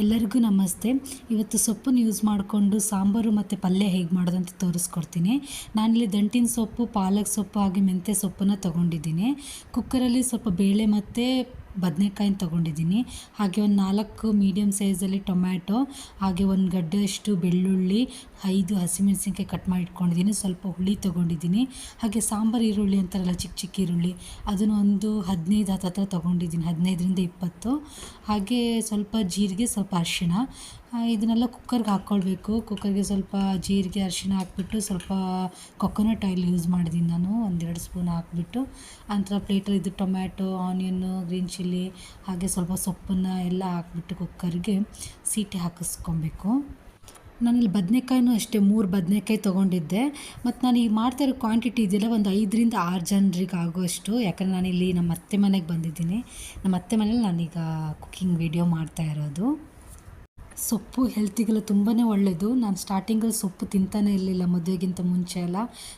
ಎಲ್ಲರಿಗೂ ನಮಸ್ತೆ. ಇವತ್ತು ಸೊಪ್ಪನ್ನು ಯೂಸ್ ಮಾಡಿಕೊಂಡು ಸಾಂಬಾರು ಮತ್ತು ಪಲ್ಯ ಹೇಗೆ ಮಾಡೋದು ಅಂತ ತೋರಿಸ್ಕೊಡ್ತೀನಿ. ನಾನಿಲ್ಲಿ ದಂಟಿನ ಸೊಪ್ಪು, ಪಾಲಕ್ ಸೊಪ್ಪು ಹಾಗೆ ಮೆಂತ್ಯೆ ಸೊಪ್ಪನ್ನು ತೊಗೊಂಡಿದ್ದೀನಿ. ಕುಕ್ಕರಲ್ಲಿ ಸ್ವಲ್ಪ ಬೇಳೆ ಮತ್ತು ಬದನೆಕಾಯಿನ ತೊಗೊಂಡಿದ್ದೀನಿ. ಹಾಗೆ ಒಂದು ನಾಲ್ಕು ಮೀಡಿಯಮ್ ಸೈಜಲ್ಲಿ ಟೊಮ್ಯಾಟೊ, ಹಾಗೆ ಒಂದು ಗಡ್ಡೆಯಷ್ಟು ಬೆಳ್ಳುಳ್ಳಿ, ಐದು ಹಸಿಮೆಣಸಿನ್ಕಾಯಿ ಕಟ್ ಮಾಡಿ ಇಟ್ಕೊಂಡಿದ್ದೀನಿ. ಸ್ವಲ್ಪ ಹುಳಿ ತೊಗೊಂಡಿದ್ದೀನಿ. ಹಾಗೆ ಸಾಂಬಾರು ಈರುಳ್ಳಿ ಅಂತಾರಲ್ಲ, ಚಿಕ್ಕ ಚಿಕ್ಕ ಈರುಳ್ಳಿ, ಅದನ್ನು ಒಂದು ಹದಿನೈದು ಹತ್ತತ್ರ ತೊಗೊಂಡಿದ್ದೀನಿ. ಹದಿನೈದರಿಂದ ಇಪ್ಪತ್ತು. ಹಾಗೆ ಸ್ವಲ್ಪ ಜೀರಿಗೆ, ಸ್ವಲ್ಪ ಅರಿಶಿಣ. ಇದನ್ನೆಲ್ಲ ಕುಕ್ಕರ್ಗೆ ಹಾಕ್ಕೊಳ್ಬೇಕು ಕುಕ್ಕರ್ಗೆ ಸ್ವಲ್ಪ ಜೀರಿಗೆ, ಅರಿಶಿಣ ಹಾಕ್ಬಿಟ್ಟು ಸ್ವಲ್ಪ ಕೊಕೊನಟ್ ಆಯಿಲ್ ಯೂಸ್ ಮಾಡಿದ್ದೀನಿ ನಾನು. ಒಂದೆರಡು ಸ್ಪೂನ್ ಹಾಕ್ಬಿಟ್ಟು. ಅಂತರ ಪ್ಲೇಟಲ್ಲಿ ಇದು ಟೊಮ್ಯಾಟೊ ಆನಿಯನ್ನು ಗ್ರೀನ್ ಚಿಲ್ಲಿ ಹಾಗೆ ಸ್ವಲ್ಪ ಸೊಪ್ಪನ್ನು ಎಲ್ಲ ಹಾಕ್ಬಿಟ್ಟು ಕುಕ್ಕರ್ಗೆ ಸೀಟಿ ಹಾಕಿಸ್ಕೊಬೇಕು. ನಾನಿಲ್ಲಿ ಬದನೆಕಾಯಿನೂ ಅಷ್ಟೇ ಮೂರು ಬದನೆಕಾಯಿ ತೊಗೊಂಡಿದ್ದೆ. ಮತ್ತು ನಾನು ಈಗ ಮಾಡ್ತಾ ಇರೋ ಕ್ವಾಂಟಿಟಿ ಇದೆಯಲ್ಲ ಒಂದು ಐದರಿಂದ ಆರು ಜನರಿಗೆ ಆಗುವಷ್ಟು. ಯಾಕಂದರೆ ನಾನಿಲ್ಲಿ ನಮ್ಮ ಅತ್ತೆ ಮನೆಗೆ ಬಂದಿದ್ದೀನಿ. ನಮ್ಮ ಅತ್ತೆ ಮನೇಲಿ ನಾನೀಗ ಕುಕ್ಕಿಂಗ್ ವೀಡಿಯೋ ಮಾಡ್ತಾ ಇರೋದು. ಸೊಪ್ಪು ಹೆಲ್ತಿಗೆಲ್ಲ ತುಂಬಾ ಒಳ್ಳೆಯದು ನಾನು ಸ್ಟಾರ್ಟಿಂಗಲ್ಲಿ ಸೊಪ್ಪು ತಿಂತಾನೇ ಇರಲಿಲ್ಲ ಮದುವೆಗಿಂತ ಮುಂಚೆ ಎಲ್ಲ.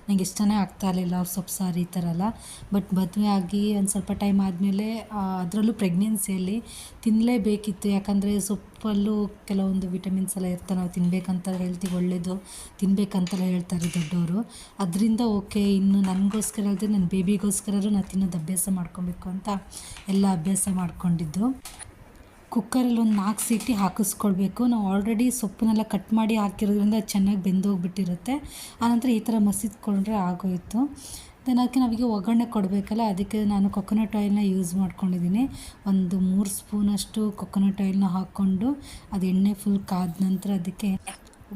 ನನಗೆ ಇಷ್ಟನೇ ಆಗ್ತಾ ಇರಲಿಲ್ಲ ಸೊಪ್ಪು, ಸಾರು ಈ ಥರ ಎಲ್ಲ. ಬಟ್ ಮದುವೆ ಆಗಿ ಒಂದು ಸ್ವಲ್ಪ ಟೈಮ್ ಆದಮೇಲೆ ಅದರಲ್ಲೂ ಪ್ರೆಗ್ನೆನ್ಸಿಯಲ್ಲಿ ತಿನ್ನಲೇಬೇಕಿತ್ತು ಯಾಕಂದರೆ ಸೊಪ್ಪಲ್ಲೂ ಕೆಲವೊಂದು ವಿಟಮಿನ್ಸ್ ಎಲ್ಲ ಇರ್ತಾರೆ ನಾವು ತಿನ್ನಬೇಕಂತ ಹೆಲ್ತಿಗೆ ಒಳ್ಳೆಯದು ತಿನ್ನಬೇಕಂತೆಲ್ಲ ಹೇಳ್ತಾರೆ ದೊಡ್ಡವರು ಅದರಿಂದ ಓಕೆ ಇನ್ನು ನನಗೋಸ್ಕರ ಅಲ್ಲದೆ ನನ್ನ ಬೇಬಿಗೋಸ್ಕರ ನಾನು ತಿನ್ನೋದು ಅಭ್ಯಾಸ ಮಾಡ್ಕೊಬೇಕು ಅಂತ ಎಲ್ಲ ಅಭ್ಯಾಸ ಮಾಡ್ಕೊಂಡಿದ್ದು. ಕುಕ್ಕರಲ್ಲಿ ಒಂದು ನಾಲ್ಕು ಸೀಟಿ ಹಾಕಿಸ್ಕೊಳ್ಬೇಕು. ನಾವು ಆಲ್ರೆಡಿ ಸೊಪ್ಪನ್ನೆಲ್ಲ ಕಟ್ ಮಾಡಿ ಹಾಕಿರೋದ್ರಿಂದ ಚೆನ್ನಾಗಿ ಬೆಂದೋಗ್ಬಿಟ್ಟಿರುತ್ತೆ. ಆನಂತರ ಈ ಥರ ಮಸಿದ್ಕೊಂಡ್ರೆ ಆಗೋಯಿತು. ದೆನ್ ಅದಕ್ಕೆ ನಮಗೆ ಒಗ್ಗರಣೆ ಕೊಡಬೇಕಲ್ಲ, ಅದಕ್ಕೆ ನಾನು ಕೊಕೊನಟ್ ಆಯಿಲ್ನ ಯೂಸ್ ಮಾಡ್ಕೊಂಡಿದ್ದೀನಿ. ಒಂದು ಮೂರು ಸ್ಪೂನಷ್ಟು ಕೊಕೊನಟ್ ಆಯಿಲ್ನ ಹಾಕ್ಕೊಂಡು, ಅದು ಎಣ್ಣೆ ಫುಲ್ ಕಾದ ನಂತರ ಅದಕ್ಕೆ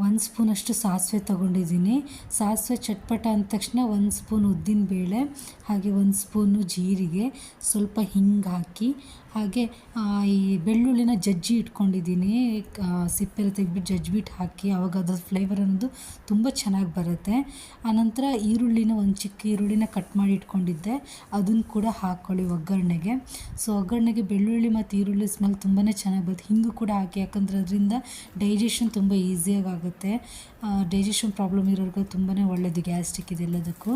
ಒಂದು ಸ್ಪೂನಷ್ಟು ಸಾಸಿವೆ ತೊಗೊಂಡಿದ್ದೀನಿ. ಸಾಸಿವೆ ಚಟ್ಪಟ ಅಂದ ತಕ್ಷಣ ಒಂದು ಸ್ಪೂನ್ ಉದ್ದಿನ ಬೇಳೆ, ಹಾಗೆ ಒಂದು ಸ್ಪೂನು ಜೀರಿಗೆ, ಸ್ವಲ್ಪ ಹಿಂಗೆ ಹಾಕಿ. ಹಾಗೆ ಈ ಬೆಳ್ಳುಳ್ಳಿನ ಜಜ್ಜಿ ಇಟ್ಕೊಂಡಿದ್ದೀನಿ. ಸಿಪ್ಪೆಲ್ಲ ತೆಗೆದ್ಬಿಟ್ಟು ಜಜ್ಜಿಬಿಟ್ಟು ಹಾಕಿ. ಆವಾಗ ಅದ್ರ ಫ್ಲೇವರ್ ಅನ್ನೋದು ತುಂಬ ಚೆನ್ನಾಗಿ ಬರುತ್ತೆ. ಆನಂತರ ಈರುಳ್ಳಿನ ಒಂದು ಚಿಕ್ಕ ಈರುಳ್ಳಿನ ಕಟ್ ಮಾಡಿ ಇಟ್ಕೊಂಡಿದ್ದೆ. ಅದನ್ನು ಕೂಡ ಹಾಕ್ಕೊಳ್ಳಿ ಒಗ್ಗರಣೆಗೆ. ಸೊ ಒಗ್ಗರಣೆಗೆ ಬೆಳ್ಳುಳ್ಳಿ ಮತ್ತು ಈರುಳ್ಳಿ ಸ್ಮೆಲ್ ತುಂಬಾ ಚೆನ್ನಾಗಿ ಬರುತ್ತೆ. ಹಿಂಗು ಕೂಡ ಹಾಕಿ, ಯಾಕಂದರೆ ಅದರಿಂದ ಡೈಜೆಷನ್ ತುಂಬ ಈಸಿಯಾಗಿ ಆಗುತ್ತೆ. ಡೈಜೆಷನ್ ಪ್ರಾಬ್ಲಮ್ ಇರೋರ್ಗೆ ತುಂಬಾ ಒಳ್ಳೆಯದು ಗ್ಯಾಸ್ಟ್ರಿಕ್ ಇದೆಲ್ಲದಕ್ಕೂ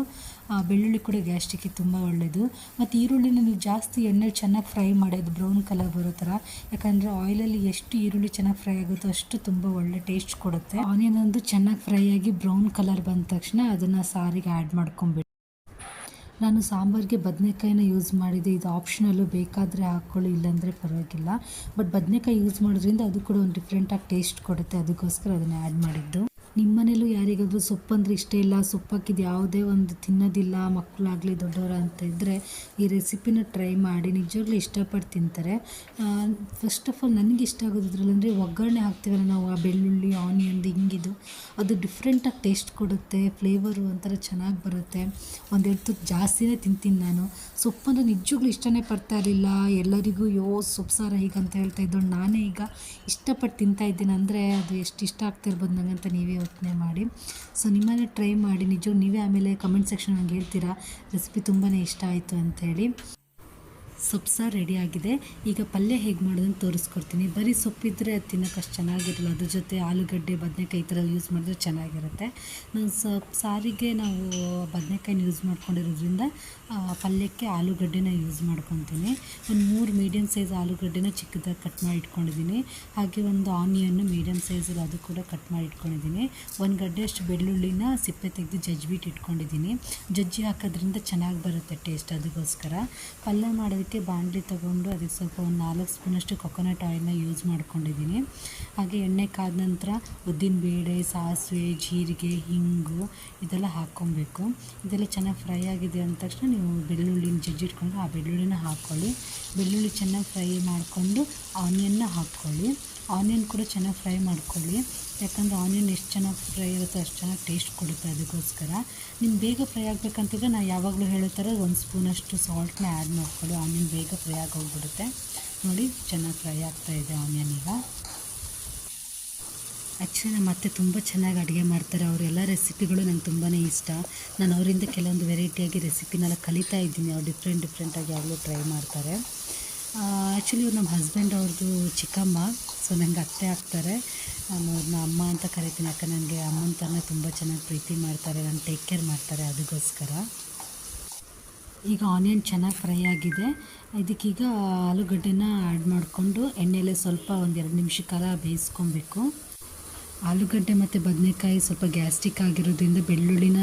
ಬೆಳ್ಳುಳ್ಳಿ ಕೂಡ ಗ್ಯಾಸ್ಟ್ರಿಕ್ಕಿಗೆ ತುಂಬ ಒಳ್ಳೆಯದು ಮತ್ತು ಈರುಳ್ಳಿನ ನೀವು ಜಾಸ್ತಿ ಎಣ್ಣೆಲಿ ಚೆನ್ನಾಗಿ ಫ್ರೈ ಮಾಡೋದು ಬ್ರೌನ್ ಕಲರ್ ಬರೋ ಥರ ಯಾಕಂದರೆ ಆಯಿಲಲ್ಲಿ ಎಷ್ಟು ಈರುಳ್ಳಿ ಚೆನ್ನಾಗಿ ಫ್ರೈ ಆಗುತ್ತೋ ಅಷ್ಟು ತುಂಬ ಒಳ್ಳೆ ಟೇಸ್ಟ್ ಕೊಡುತ್ತೆ. ಆನಿಯನ್ ಒಂದು ಚೆನ್ನಾಗಿ ಫ್ರೈ ಆಗಿ ಬ್ರೌನ್ ಕಲರ್ ಬಂದ ತಕ್ಷಣ ಅದನ್ನು ಸಾರಿಗೆ ಆ್ಯಡ್ ಮಾಡ್ಕೊಂಬಿಡಿ ನಾನು ಸಾಂಬಾರಿಗೆ ಬದನೆಕಾಯಿನ ಯೂಸ್ ಮಾಡಿದೆ. ಇದು ಆಪ್ಷನಲ್ಲು ಬೇಕಾದರೆ ಹಾಕ್ಕೊಳ್ಳಿ ಇಲ್ಲಾಂದರೆ ಪರವಾಗಿಲ್ಲ. ಬಟ್ ಬದನೆಕಾಯಿ ಯೂಸ್ ಮಾಡೋದ್ರಿಂದ ಅದು ಕೂಡ ಒಂದು ಡಿಫ್ರೆಂಟಾಗಿ ಟೇಸ್ಟ್ ಕೊಡುತ್ತೆ. ಅದಕ್ಕೋಸ್ಕರ ಅದನ್ನು ಆ್ಯಡ್ ಮಾಡಿದ್ದು. ನಿಮ್ಮ ಮನೇಲೂ ಯಾರಿಗಾದರೂ ಸೊಪ್ಪಂದ್ರೆ ಇಷ್ಟ ಇಲ್ಲ ಸೊಪ್ಪು ಯಾವುದೇ ಒಂದು ತಿನ್ನೋದಿಲ್ಲ ಮಕ್ಕಳಾಗಲಿ ದೊಡ್ಡವರು ಅಂತ ಇದ್ದರೆ ಈ ರೆಸಿಪಿನ ಟ್ರೈ ಮಾಡಿ, ನಿಜವಾಗ್ಲೂ ಇಷ್ಟಪಟ್ಟು ತಿಂತಾರೆ ಫಸ್ಟ್ ಆಫ್ ಆಲ್ ನನಗೆ ಇಷ್ಟ ಆಗೋದ್ರಲ್ಲಂದರೆ ಅಂದರೆ ಒಗ್ಗರಣೆ ಹಾಕ್ತೀವಲ್ಲ ನಾವು, ಆ ಬೆಳ್ಳುಳ್ಳಿ ಆನಿಯನ್ದು ಹಿಂಗಿದು, ಅದು ಡಿಫ್ರೆಂಟಾಗಿ ಟೇಸ್ಟ್ ಕೊಡುತ್ತೆ ಫ್ಲೇವರು ಒಂಥರ ಚೆನ್ನಾಗಿ ಬರುತ್ತೆ. ಒಂದೆರಡು ತುತ್ತು ಜಾಸ್ತಿನೇ ತಿಂತೀನಿ ನಾನು. ಸೊಪ್ಪಂದ್ರೆ ನಿಜವಾಗ್ಲೂ ಇಷ್ಟನೇ ಪಡ್ತಾ ಇರಲಿಲ್ಲ. ಎಲ್ಲರಿಗೂ, ಯೋ, ಸೊಪ್ಪು ಸಾರ ಹೀಗಂತ ಹೇಳ್ತಾ ಇದ್ದೋಳು. ನಾನೇ ಈಗ ಇಷ್ಟಪಟ್ಟು ತಿಂತಾ ಇದ್ದೀನಿ ಅಂದರೆ ಅದು ಎಷ್ಟು ಇಷ್ಟ ಆಗ್ತಿರ್ಬೋದು ನನಗಂತ ನೀವೇ ಯೋಚನೆ ಮಾಡಿ. ಸೊ ನಿಮ್ಮನ್ನೇ ಟ್ರೈ ಮಾಡಿ. ನಿಜ, ನೀವೇ ಆಮೇಲೆ ಕಮೆಂಟ್ ಸೆಕ್ಷನ್ ನಂಗೆ ಹೇಳ್ತೀರಾ? ರೆಸಿಪಿ ತುಂಬಾ ಇಷ್ಟ ಆಯಿತು ಅಂಥೇಳಿ ಸೊಪ್ಪು ಸಾರು ರೆಡಿ ಆಗಿದೆ. ಈಗ ಪಲ್ಯ ಹೇಗೆ ಮಾಡೋದನ್ನು ತೋರಿಸ್ಕೊಡ್ತೀನಿ. ಬರೀ ಸೊಪ್ಪಿದ್ದರೆ ಅದು ತಿನ್ನೋಕೆ ಅಷ್ಟು ಚೆನ್ನಾಗಿರಲ್ಲ. ಅದ್ರ ಜೊತೆ ಆಲೂಗಡ್ಡೆ, ಬದನೆಕಾಯಿ ಈ ಥರ ಯೂಸ್ ಮಾಡಿದ್ರೆ ಚೆನ್ನಾಗಿರುತ್ತೆ. ನಾನು ಸೊಪ್ಪು ಸಾರಿಗೆ ನಾವು ಬದನೆಕಾಯಿನ ಯೂಸ್ ಮಾಡ್ಕೊಂಡಿರೋದ್ರಿಂದ ಪಲ್ಯಕ್ಕೆ ಆಲೂಗಡ್ಡೆನ ಯೂಸ್ ಮಾಡ್ಕೊತೀನಿ. ಒಂದು ಮೂರು ಮೀಡಿಯಮ್ ಸೈಜ್ ಆಲೂಗಡ್ಡೆನ ಚಿಕ್ಕದಾಗಿ ಕಟ್ ಮಾಡಿ ಇಟ್ಕೊಂಡಿದ್ದೀನಿ ಹಾಗೆ ಒಂದು ಆನಿಯನ್ನು ಮೀಡಿಯಮ್ ಸೈಜಲ್ಲಿ ಅದು ಕೂಡ ಕಟ್ ಮಾಡಿ ಇಟ್ಕೊಂಡಿದ್ದೀನಿ ಒಂದು ಗಡ್ಡೆಯಷ್ಟು ಬೆಳ್ಳುಳ್ಳಿನ ಸಿಪ್ಪೆ ತೆಗೆದು ಜಜ್ಜಿಬಿಟ್ಟು ಇಟ್ಕೊಂಡಿದ್ದೀನಿ ಜಜ್ಜಿ ಹಾಕೋದ್ರಿಂದ ಚೆನ್ನಾಗಿ ಬರುತ್ತೆ ಟೇಸ್ಟ್ ಅದಕ್ಕೋಸ್ಕರ. ಪಲ್ಯ ಮಾಡೋದಕ್ಕೆ ಬಾಣಲಿ ತೊಗೊಂಡು ಅದಕ್ಕೆ ಸ್ವಲ್ಪ ಒಂದು ನಾಲ್ಕು ಸ್ಪೂನಷ್ಟು ಕೊಕೊನಟ್ ಆಯಿಲ್ನ ಯೂಸ್ ಮಾಡ್ಕೊಂಡಿದ್ದೀನಿ. ಹಾಗೆ ಎಣ್ಣೆ ಕಾದ ನಂತರ ಉದ್ದಿನ ಬೇಳೆ, ಸಾಸಿವೆ, ಜೀರಿಗೆ, ಹಿಂಗು ಇದೆಲ್ಲ ಹಾಕ್ಕೊಬೇಕು. ಇದೆಲ್ಲ ಚೆನ್ನಾಗಿ ಫ್ರೈ ಆಗಿದೆ ಅಂದ ತಕ್ಷಣ ನೀವು ಬೆಳ್ಳುಳ್ಳಿನ ಜಜ್ಜಿಟ್ಕೊಂಡು ಆ ಬೆಳ್ಳುಳ್ಳಿನ ಹಾಕ್ಕೊಳ್ಳಿ. ಬೆಳ್ಳುಳ್ಳಿ ಚೆನ್ನಾಗಿ ಫ್ರೈ ಮಾಡಿಕೊಂಡು ಆನಿಯನ್ನ ಹಾಕ್ಕೊಳ್ಳಿ. ಆನಿಯನ್ ಕೂಡ ಚೆನ್ನಾಗಿ ಫ್ರೈ ಮಾಡ್ಕೊಳ್ಳಿ. ಯಾಕಂದರೆ ಆನಿಯನ್ ಎಷ್ಟು ಚೆನ್ನಾಗಿ ಫ್ರೈ ಇರುತ್ತೋ ಅಷ್ಟು ಚೆನ್ನಾಗಿ ಟೇಸ್ಟ್ ಕೊಡುತ್ತೆ ಅದಕ್ಕೋಸ್ಕರ. ನಿಮ್ಗೆ ಬೇಗ ಫ್ರೈ ಆಗಬೇಕಂತಿದ್ರೆ ನಾನು ಯಾವಾಗಲೂ ಹೇಳೋ ಥರ ಒಂದು ಸ್ಪೂನಷ್ಟು ಸಾಲ್ಟ್ನ ಆ್ಯಡ್ ಮಾಡ್ಕೊಳ್ಳಿ. ಆನಿಯನ್ ಬೇಗ ಫ್ರೈ ಆಗಿ ಹೋಗ್ಬಿಡುತ್ತೆ ನೋಡಿ, ಚೆನ್ನಾಗಿ ಫ್ರೈ ಆಗ್ತಾ ಇದೆ ಆನಿಯನ್ ಈಗ. ಆ್ಯಕ್ಚುಲಿ ನಮ್ಮ ಅತ್ತೆ ತುಂಬ ಚೆನ್ನಾಗಿ ಅಡುಗೆ ಮಾಡ್ತಾರೆ. ಅವರೆಲ್ಲ ರೆಸಿಪಿಗಳು ನಂಗೆ ತುಂಬಾ ಇಷ್ಟ. ನಾನು ಅವರಿಂದ ಕೆಲವೊಂದು ವೆರೈಟಿಯಾಗಿ ರೆಸಿಪಿನೆಲ್ಲ ಕಲಿತಾ ಇದ್ದೀನಿ. ಅವ್ರು ಡಿಫ್ರೆಂಟ್ ಡಿಫ್ರೆಂಟಾಗಿ ಯಾವಾಗಲೂ ಟ್ರೈ ಮಾಡ್ತಾರೆ. ಆ್ಯಕ್ಚುಲಿ ಇವ್ರು ನಮ್ಮ ಹಸ್ಬೆಂಡ್ ಅವ್ರದ್ದು ಚಿಕ್ಕಮ್ಮ. ಸೊ ನನಗೆ ಅತ್ತೆ ಆಗ್ತಾರೆ. ನಾನು ಅವ್ರನ್ನ ಅಮ್ಮ ಅಂತ ಕರಿತೀನಿ. ಯಾಕೆ ನನಗೆ ಅಮ್ಮನ ಥರನೇ ತುಂಬ ಚೆನ್ನಾಗಿ ಪ್ರೀತಿ ಮಾಡ್ತಾರೆ. ನಾನು ಟೇಕ್ ಕೇರ್ ಮಾಡ್ತಾರೆ ಅದಕ್ಕೋಸ್ಕರ. ಈಗ ಆನಿಯನ್ ಚೆನ್ನಾಗಿ ಫ್ರೈ ಆಗಿದೆ. ಇದಕ್ಕೀಗ ಆಲೂಗಡ್ಡೆನ ಆ್ಯಡ್ ಮಾಡಿಕೊಂಡು ಎಣ್ಣೆಲೆ ಸ್ವಲ್ಪ ಒಂದೆರಡು ನಿಮಿಷ ಕಾಲ ಬೇಯಿಸ್ಕೊಬೇಕು. ಆಲೂಗಡ್ಡೆ ಮತ್ತು ಬದನೆಕಾಯಿ ಸ್ವಲ್ಪ ಗ್ಯಾಸ್ಟಿಕ್ ಆಗಿರೋದ್ರಿಂದ ಬೆಳ್ಳುಳ್ಳಿನ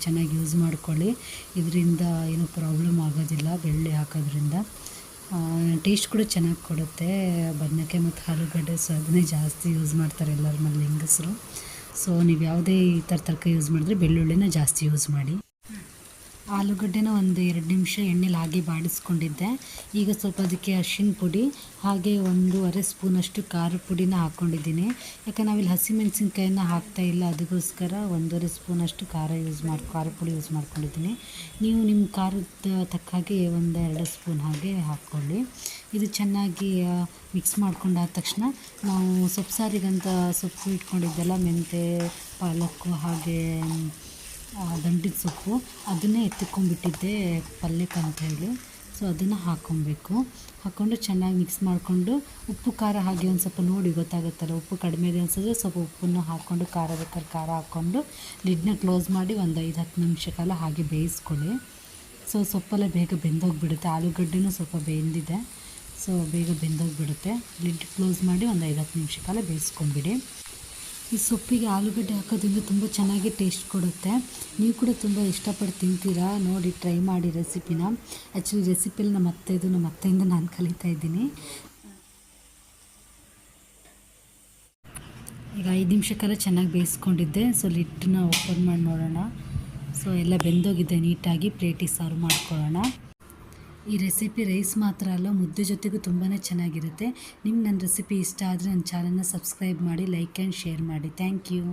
ಚೆನ್ನಾಗಿ ಯೂಸ್ ಮಾಡ್ಕೊಳ್ಳಿ. ಇದರಿಂದ ಏನೂ ಪ್ರಾಬ್ಲಮ್ ಆಗೋದಿಲ್ಲ ಬೆಳ್ಳುಳ್ಳಿ ಹಾಕೋದ್ರಿಂದ. ಟೇಸ್ಟ್ ಕೂಡ ಚೆನ್ನಾಗಿ ಕೊಡುತ್ತೆ. ಬದನೆಕಾಯಿ ಮತ್ತು ಆಲೂಗಡ್ಡೆ ಸೊ ಜಾಸ್ತಿ ಯೂಸ್ ಮಾಡ್ತಾರೆ ಎಲ್ಲರ ಮನೇಲಿ ಹೆಂಗಸರು. ಸೊ, ನೀವು ಯಾವುದೇ ಈ ಥರ ತರಕಾರಿ ಯೂಸ್ ಮಾಡಿದ್ರೆ ಬೆಳ್ಳುಳ್ಳಿನ ಜಾಸ್ತಿ ಯೂಸ್ ಮಾಡಿ. ಆಲೂಗಡ್ಡೆನ ಒಂದು ಎರಡು ನಿಮಿಷ ಎಣ್ಣೆಲಿ ಹಾಗೆ ಬಾಡಿಸ್ಕೊಂಡಿದ್ದೆ. ಈಗ ಸ್ವಲ್ಪ ಅದಕ್ಕೆ ಅರಿಶಿನ ಪುಡಿ, ಹಾಗೆ ಒಂದೂವರೆ ಸ್ಪೂನಷ್ಟು ಖಾರ ಪುಡಿನ ಹಾಕ್ಕೊಂಡಿದ್ದೀನಿ. ಯಾಕಂದ್ರೆ ನಾವಿಲ್ಲಿ ಹಸಿಮೆಣಸಿನ್ಕಾಯಿನ ಹಾಕ್ತಾ ಇಲ್ಲ, ಅದಕ್ಕೋಸ್ಕರ ಒಂದೂವರೆ ಸ್ಪೂನಷ್ಟು ಖಾರ ಯೂಸ್ ಮಾಡಿ, ಖಾರ ಪುಡಿ ಯೂಸ್ ಮಾಡ್ಕೊಂಡಿದ್ದೀನಿ. ನೀವು ನಿಮ್ಮ ಖಾರದ ತಕ್ಕ ಹಾಗೆ ಒಂದು ಎರಡು ಸ್ಪೂನ್ ಹಾಗೆ ಹಾಕ್ಕೊಳ್ಳಿ. ಇದು ಚೆನ್ನಾಗಿ ಮಿಕ್ಸ್ ಮಾಡ್ಕೊಂಡಾದ ತಕ್ಷಣ ನಾವು ಸೊಪ್ಪು ಸಾರಿಗಂತ ಸೊಪ್ಪು ಇಟ್ಕೊಂಡಿದ್ದೆಲ್ಲ ಮೆಂತೆ ಪಾಲಕ್ಕು ಹಾಗೆ ದಂಟಿನ ಸೊಪ್ಪು. ಅದನ್ನೇ ಎತ್ತಿಕೊಂಡ್ಬಿಟ್ಟಿದ್ದೆ ಪಲ್ಯಕ್ಕೆ ಅಂತ ಹೇಳಿ. ಸೊ ಅದನ್ನು ಹಾಕ್ಕೊಬೇಕು ಹಾಕ್ಕೊಂಡು ಚೆನ್ನಾಗಿ ಮಿಕ್ಸ್ ಮಾಡಿಕೊಂಡು ಉಪ್ಪು, ಖಾರ ಹಾಗೆ ಒಂದು ಸ್ವಲ್ಪ ನೋಡಿ ಗೊತ್ತಾಗುತ್ತಲ್ಲ, ಉಪ್ಪು ಕಡಿಮೆ ಇದೆ ಅನ್ಸಿದ್ರೆ ಸ್ವಲ್ಪ ಉಪ್ಪನ್ನು ಹಾಕ್ಕೊಂಡು ಖಾರ ಬೇಕಾದ್ರೆ ಖಾರ ಹಾಕ್ಕೊಂಡು ಲಿಡ್ನ ಕ್ಲೋಸ್ ಮಾಡಿ ಒಂದು ಐದು, ಹತ್ತು ನಿಮಿಷ ಕಾಲ ಹಾಗೆ ಬೇಯಿಸ್ಕೊಳ್ಳಿ. ಸೊ ಸೊಪ್ಪೆಲ್ಲ ಬೇಗ ಬೆಂದೋಗಿಬಿಡುತ್ತೆ. ಆಲೂಗಡ್ಡೆನೂ ಸ್ವಲ್ಪ ಬೆಂದಿದೆ. ಸೊ ಬೇಗ ಬೆಂದೋಗಿಬಿಡುತ್ತೆ. ಲಿಡ್ ಕ್ಲೋಸ್ ಮಾಡಿ ಒಂದು ಐದು, ಹತ್ತು ನಿಮಿಷ ಕಾಲ ಬೇಯಿಸ್ಕೊಂಬಿಡಿ ಈ ಸೊಪ್ಪಿಗೆ ಆಲೂಗಡ್ಡೆ ಹಾಕೋದ್ರಿಂದ ತುಂಬ ಚೆನ್ನಾಗಿ ಟೇಸ್ಟ್ ಕೊಡುತ್ತೆ. ನೀವು ಕೂಡ ತುಂಬ ಇಷ್ಟಪಟ್ಟು ತಿಂತೀರಾ? ನೋಡಿ ಟ್ರೈ ಮಾಡಿ ರೆಸಿಪಿನ ಆ್ಯಕ್ಚುಲಿ ರೆಸಿಪಿಲಿ ನಮ್ಮ ಅತ್ತೆದು ನಮ್ಮ ಅತ್ತೆಯಿಂದ ನಾನು ಕಲಿತಾ ಇದ್ದೀನಿ. ಈಗ ಐದು ನಿಮಿಷ ಕಾಲ ಚೆನ್ನಾಗಿ ಬೇಯಿಸ್ಕೊಂಡಿದ್ದೆ. ಸೊ ಲಿಟ್ಟನ್ನ ಓಪನ್ ಮಾಡಿ ನೋಡೋಣ. ಸೊ ಎಲ್ಲ ಬೆಂದೋಗಿದೆ ನೀಟಾಗಿ ಪ್ಲೇಟಿಗೆ ಸರ್ವ್ ಮಾಡ್ಕೊಳ್ಳೋಣ. ಈ ರೆಸಿಪಿ ರೈಸ್ ಮಾತ್ರ ಅಲ್ಲ, ಮುದ್ದೆ ಜೊತೆಗೂ ತುಂಬಾ ಚೆನ್ನಾಗಿರುತ್ತೆ. ನಿಮ್ಗೆ ನನ್ನ ರೆಸಿಪಿ ಇಷ್ಟ ಆದರೆ ನನ್ನ ಚಾನಲ್ನ ಸಬ್ಸ್ಕ್ರೈಬ್ ಮಾಡಿ ಲೈಕ್ ಆ್ಯಂಡ್ ಶೇರ್ ಮಾಡಿ. Thank you